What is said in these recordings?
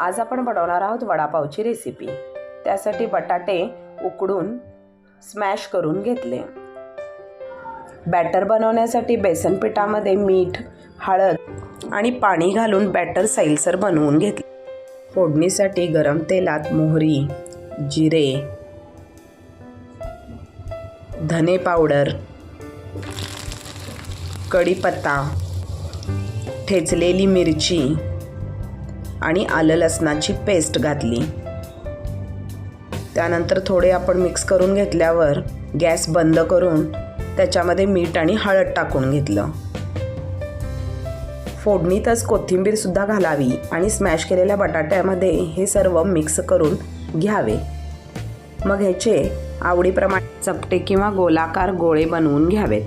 आज आपण बनवणार आहोत वडापावची रेसिपी त्यासाठी बटाटे उकडून स्मॅश करून घेतले. बॅटर बनवण्यासाठी बेसन पिठामध्ये मीठ हळद आणि पाणी घालून बॅटर सैलसर बनवून घेतले. फोडणीसाठी गरम तेलात मोहरी जिरे धने पावडर कढीपत्ता ठेचलेली मिरची आणि आलं लसणाची पेस्ट घातली. त्यानंतर थोडे आपण मिक्स करून घेतल्यावर गॅस बंद करून त्याच्यामध्ये मीठ आणि हळद टाकून घेतलं. फोडणीतच कोथिंबीरसुद्धा घालावी आणि स्मॅश केलेल्या बटाट्यामध्ये हे सर्व मिक्स करून घ्यावे. मग ह्याचे आवडीप्रमाणे चपटे किंवा गोलाकार गोळे बनवून घ्यावेत.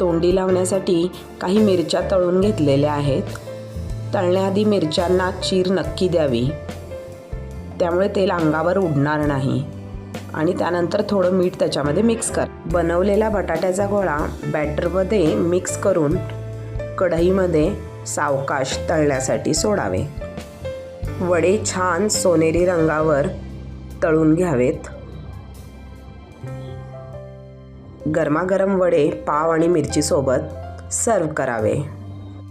तोंडी लावण्यासाठी काही मिरच्या तळून घेतलेल्या आहेत. तळण्याआधी मिरच्यांना चीर नक्की द्यावी. त्यामुळे तेल अंगावर उडणार नाही. आणि त्यानंतर थोडं मीठ त्याच्यामध्ये मिक्स कर. बनवलेला बटाट्याचा गोळा बॅटरमध्ये मिक्स करून कढईमध्ये सावकाश तळण्यासाठी सोडावे. वडे छान सोनेरी रंगावर तळून घ्यावेत. गरमागरम वडे पाव आणि मिरचीसोबत सर्व करावे.